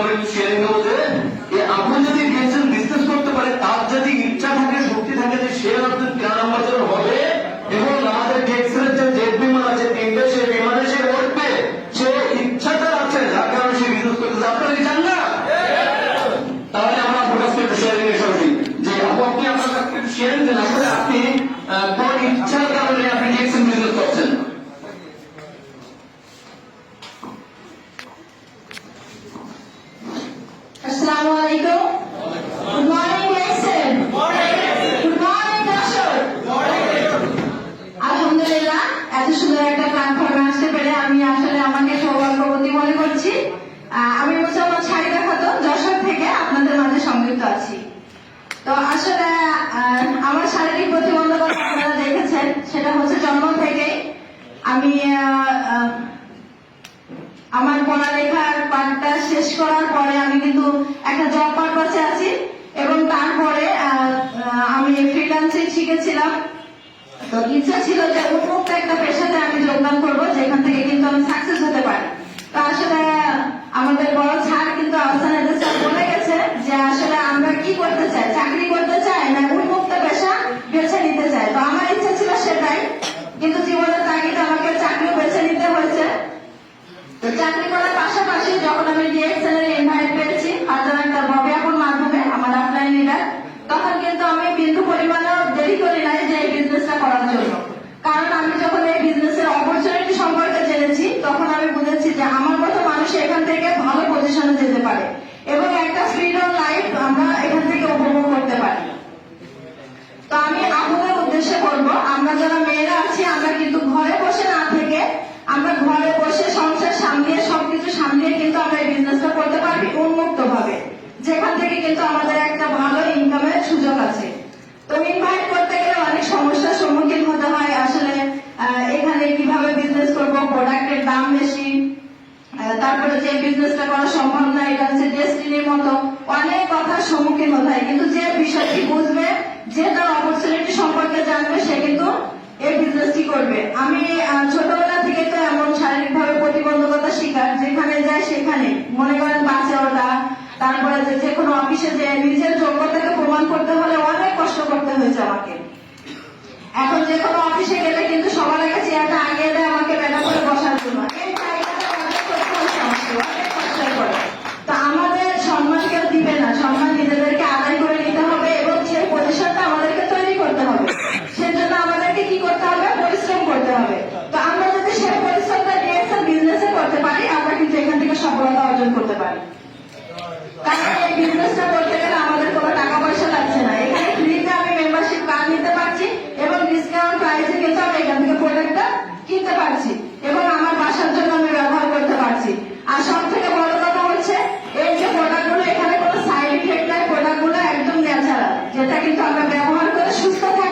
আমরা শেয়ারিং নেব যে? আপনি যদি গেছেন বিজনেস করতে পারে তার যদি ইচ্ছা থাকে, শক্তি থাকে যে সে আপনার তেরো নম্বর হবে এবং আমাদের টেক্সের যে জেট বিমান আছে, তিনটে সে বিমানে সে উঠবে। সে ইচ্ছাটা আছে, যার কারণে সে বিজনেস করতেছে। আপনারা কি চান না? তাহলে আমরা ফোকাস করতে শেয়ারিং এর সরাসরি। যে আপনি আপনার শেয়ারিং দেন আসলে আপনি আমি মুসলমান ছাড়িদা খাতুন যশোর থেকে আপনাদের মাঝে সংযুক্ত আছি। তো আসলে আমার শারীরিক প্রতিবন্ধকতা আপনারা দেখেছেন, সেটা হচ্ছে জন্ম থেকে আমি আমার পড়ালেখার পাঠটা শেষ করার পরে আমি কিন্তু একটা জব পারপাসে আছি এবং তারপরে আমি ফ্রিল্যান্সিং শিখেছিলাম। তো ইচ্ছা ছিল যে উন্মুক্ত একটা পেশাতে আমি যোগদান করব যেখান থেকে কিন্তু আমি সাকসেস হতে পারি তো আসলে আমাদের বড় স্যার কিন্তু আহসান এদের স্যার বলে গেছে যে আসলে আমরা কি করতে চাই চাকরি করতে চাই না উন্মুক্ত পেশা বেছে নিতে চাই তো আমার ইচ্ছা ছিল সেটাই কিন্তু জীবনের তাগিদে আমাকে চাকরি বেছে নিতে হয়েছে তো চাকরি করার পাশাপাশি যখন আমি ডিএক্সএল এর ইনভাইট পেয়েছি হাজার একটা বিজ্ঞাপন মাধ্যমে আমার অফলাইন লিডার তখন কিন্তু আমি বিন্দু পরিমাণেও দেরি করি নাই যে এই বিজনেসটা করার জন্য কারণ আমি যখন এই বিজনেসের অপরচুনিটি সম্পর্কে জেনেছি তখন আমি বুঝেছি যে আমার মতো মানুষ এখান থেকে ভালো পজিশনে যেতে পারে এবং একটা ফ্রিডম লাইফ আমরা এখান থেকে উপভোগ করতে পারি তো আমি আপনাদের উদ্দেশ্যে বলব আমরা যারা মেয়েরা আছি আমরা কিন্তু ঘরে বসে না থেকে আমরা ঘরে বসে সংসার সবকিছু সামলিয়ে কিন্তু আমরা বিজনেসটা করতে পারবি উন্মুক্ত ভাবে যেখান থেকে কিন্তু আমাদের একটা ভালো ইনকামের সুযোগ আছে। তো ইনভাইট করতে গেলে অনেক সমস্যার সম্মুখীন হতে হয়। আসলে এখানে কীভাবে বিজনেস করব প্রোডাক্টের দাম বেশি তারপরে যে বিজনেসটা করা সম্ভব না, এটা হচ্ছে ডেস্টিনির মতো। অনেক কথার সম্মুখীন হতে হয়। কিন্তু যে বিষয়টি বুঝবে, যে তার অপরচুনিটি সম্পর্কে জানবে, সে কিন্তু এই বিজনেসটি করবে। আমি ছোটবেলা থেকে তো এমন শারীরিক ভাবে প্রতিবন্ধকতা সেখানে মনে করেন বাসে ওঠা তারপরে যে যে কোনো অফিসে যে নিজের যোগ্যতাকে প্রমাণ করতে হলে অনেক কষ্ট করতে হয়েছে আমাকে। এখন যে কোনো অফিসে গেলে কিন্তু সবার আগে চেয়ারটা আগিয়ে দেয় আমাকে বেলা করে বসার জন্য এই জায়গাটা অনেক করতে হয়েছে আমাকে, অনেক কষ্টের পরে। তো আমাদের সম্মান কেউ দিবে না সম্মান নিজেদেরকে আদায় করে নিতে হবে এবং সেই পজিশনটা আমাদেরকে তৈরি করতে হবে সেজন্য আমাদেরকে কি করতে হবে পরিশ্রম করতে হবে তো আমরা যদি সেই পরিশ্রমটা ডিএক্সএল বিজনেসে করতে পারি আমরা কিন্তু এখান থেকে সফলতা অর্জন করতে পারি। কিন্তু থেকে পারছি এবং আমার বাসার জন্য আমি ব্যবহার করতে পারছি। থেকে বড় কথা এই যে এখানে কোনো সাইড একদম যেটা কিন্তু আমরা ব্যবহার করে সুস্থ থাকতে